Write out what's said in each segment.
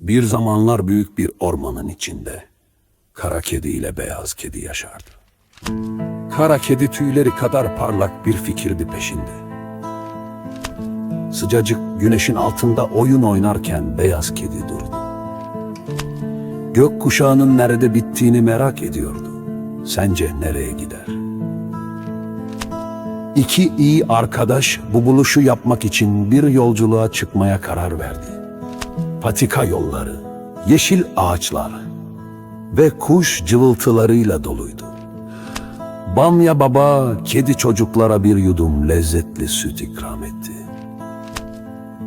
Bir zamanlar büyük bir ormanın içinde kara kedi ile beyaz kedi yaşardı. Kara kedi tüyleri kadar parlak bir fikirdi peşinde. Sıcacık güneşin altında oyun oynarken beyaz kedi durdu. Gök kuşağının nerede bittiğini merak ediyordu. Sence nereye gider? İki iyi arkadaş bu buluşu yapmak için bir yolculuğa çıkmaya karar verdi. Patika yolları, yeşil ağaçlar ve kuş cıvıltılarıyla doluydu. Banya baba kedi çocuklara bir yudum lezzetli süt ikram etti.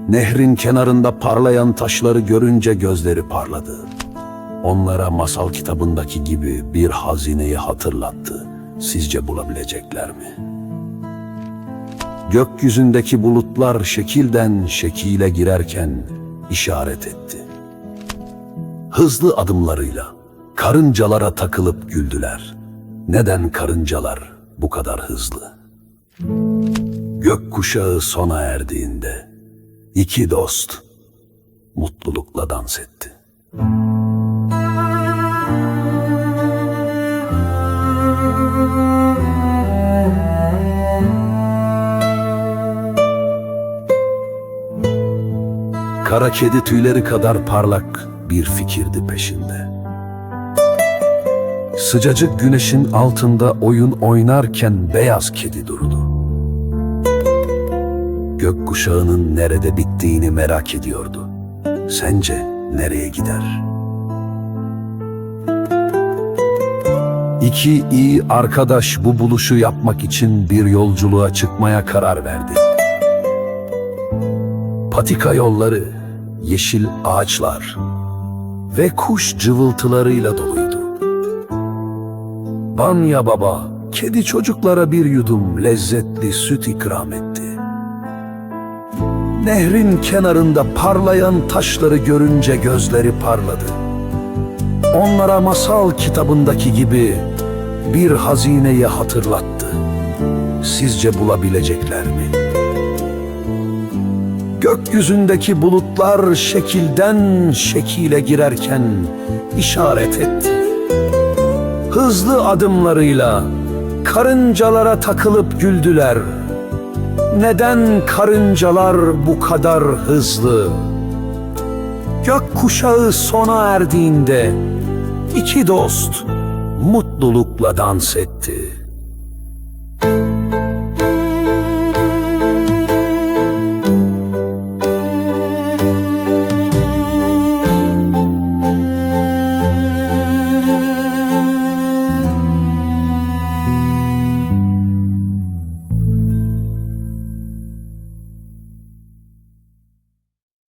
Nehrin kenarında parlayan taşları görünce gözleri parladı. Onlara masal kitabındaki gibi bir hazineyi hatırlattı. Sizce bulabilecekler mi? Gökyüzündeki bulutlar şekilden şekile girerken işaret etti. Hızlı adımlarıyla karıncalara takılıp güldüler. Neden karıncalar bu kadar hızlı? Gökkuşağı sona erdiğinde iki dost mutlulukla dans etti. Kara kedi tüyleri kadar parlak bir fikirdi peşinde. Sıcacık güneşin altında oyun oynarken beyaz kedi durdu. Gökkuşağının nerede bittiğini merak ediyordu. Sence nereye gider? İki iyi arkadaş bu buluşu yapmak için bir yolculuğa çıkmaya karar verdi. Patika yolları, yeşil ağaçlar ve kuş cıvıltılarıyla doluydu. Banya baba, kedi çocuklara bir yudum lezzetli süt ikram etti. Nehrin kenarında parlayan taşları görünce gözleri parladı. Onlara masal kitabındaki gibi bir hazineyi hatırlattı. Sizce bulabilecekler mi? Gökyüzündeki bulutlar şekilden şekile girerken işaret etti. Hızlı adımlarıyla karıncalara takılıp güldüler. Neden karıncalar bu kadar hızlı? Gök kuşağı sona erdiğinde iki dost mutlulukla dans etti.